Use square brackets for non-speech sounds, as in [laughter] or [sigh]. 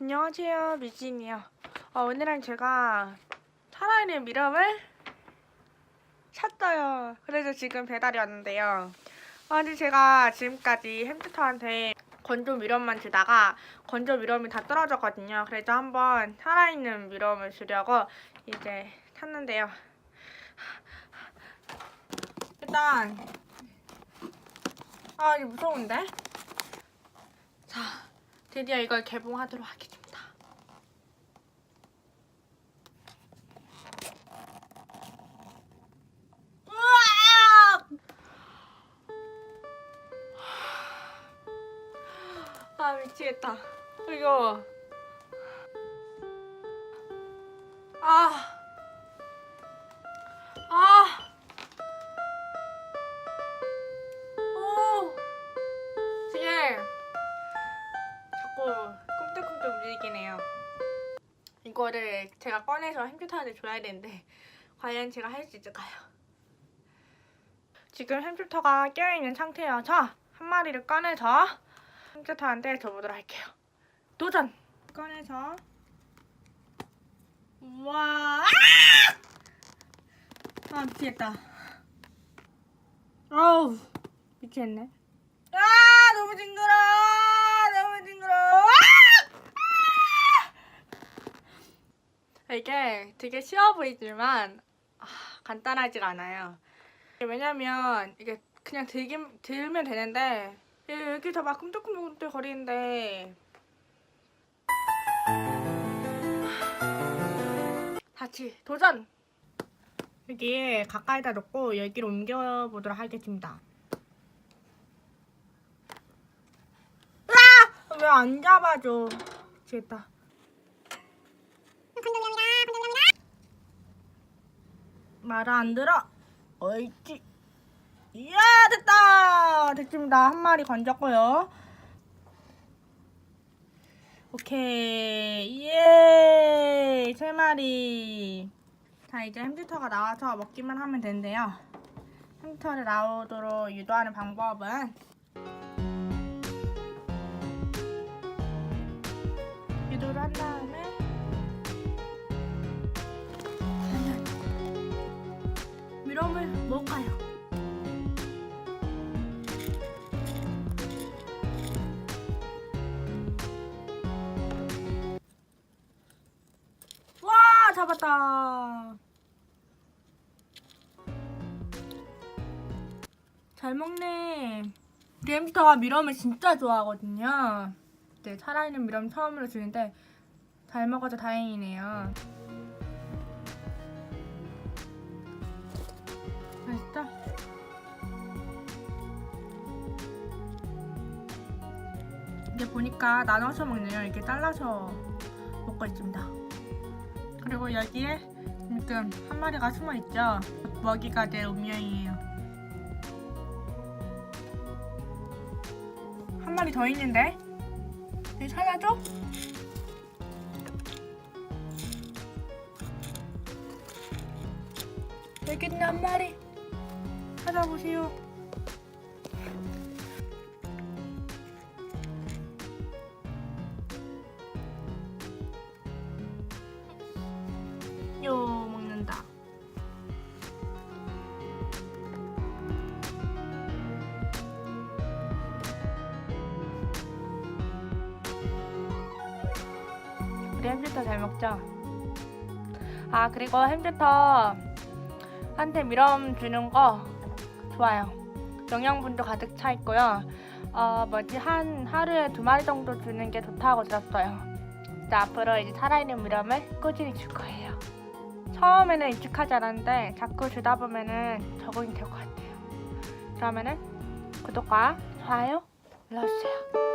안녕하세요, 미진이요. 어, 오늘은 제가 살아있는 미럼을 샀어요. 그래서 지금 배달이 왔는데요. 아, 근데 제가 지금까지 햄스터한테 건조 미럼만 주다가 건조 미럼이 다 떨어졌거든요. 그래서 한번 살아있는 미럼을 주려고 이제 샀는데요. 일단 아 이게 무서운데? 자 드디어 이걸 개봉하도록 하겠습니다. 아 미치겠다. 이거 아 아. 이거를 제가 꺼내서 햄스터한테 줘야 되는데 [laughs] 과연 제가 할 수 있을까요? 지금 햄스터가 깨어있는 상태여서 한 마리를 꺼내서 햄스터한테 줘보도록 할게요. 도전! 꺼내서. 우와! 아! 미치겠다. 아우! 미치겠네. 아 너무 징그러 너무 징그러 아! 이게 되게 쉬워 보이지만 아, 간단하지가 않아요 왜냐면 이게 그냥 들긴, 들면 되는데 예, 여기서 막 꿈틀꿈틀 거리는데 다시 도전! 여기에 가까이다 놓고 여기로 옮겨보도록 하겠습니다. 으아! 왜 안 잡아줘? 미치겠다. 말을 안 들어. 어이지. 이야 됐다. 됐습니다. 한 마리 건졌고요. 오케이. 예. 세 마리. 자 이제 햄스터가 나와서 먹기만 하면 되는데요. 햄스터를 나오도록 유도하는 방법은 유도를 한다 미럼을 먹어요. 와 잡았다. 잘 먹네. 햄스터가 미럼을 진짜 좋아하거든요. 네, 살아있는 미럼 처음으로 주는데 잘 먹어서 다행이네요. 맛있다. 이게 보니까 나눠서 먹네요. 이렇게 잘라서 먹고 있습니다. 그리고 여기에 지금 한 마리가 숨어 있죠. 먹이가 될 운명이에요. 한 마리 더 있는데? 여기 살려줘? 여기 있는 한 마리 찾아보세요. 요 먹는다. 우리 햄스터 잘 먹죠? 아 그리고 햄스터 한테 미럼 주는 거 좋아요. 영양분도 가득 차 있고요. 어 뭐지 한 하루에 두 마리 정도 주는 게 좋다고 들었어요. 진짜 앞으로 이제 살아있는 미럼을 꾸준히 줄 거예요. 처음에는 익숙하지 않았는데 자꾸 주다 보면은 적응이 될 것 같아요. 그러면은 구독과 좋아요 눌러주세요.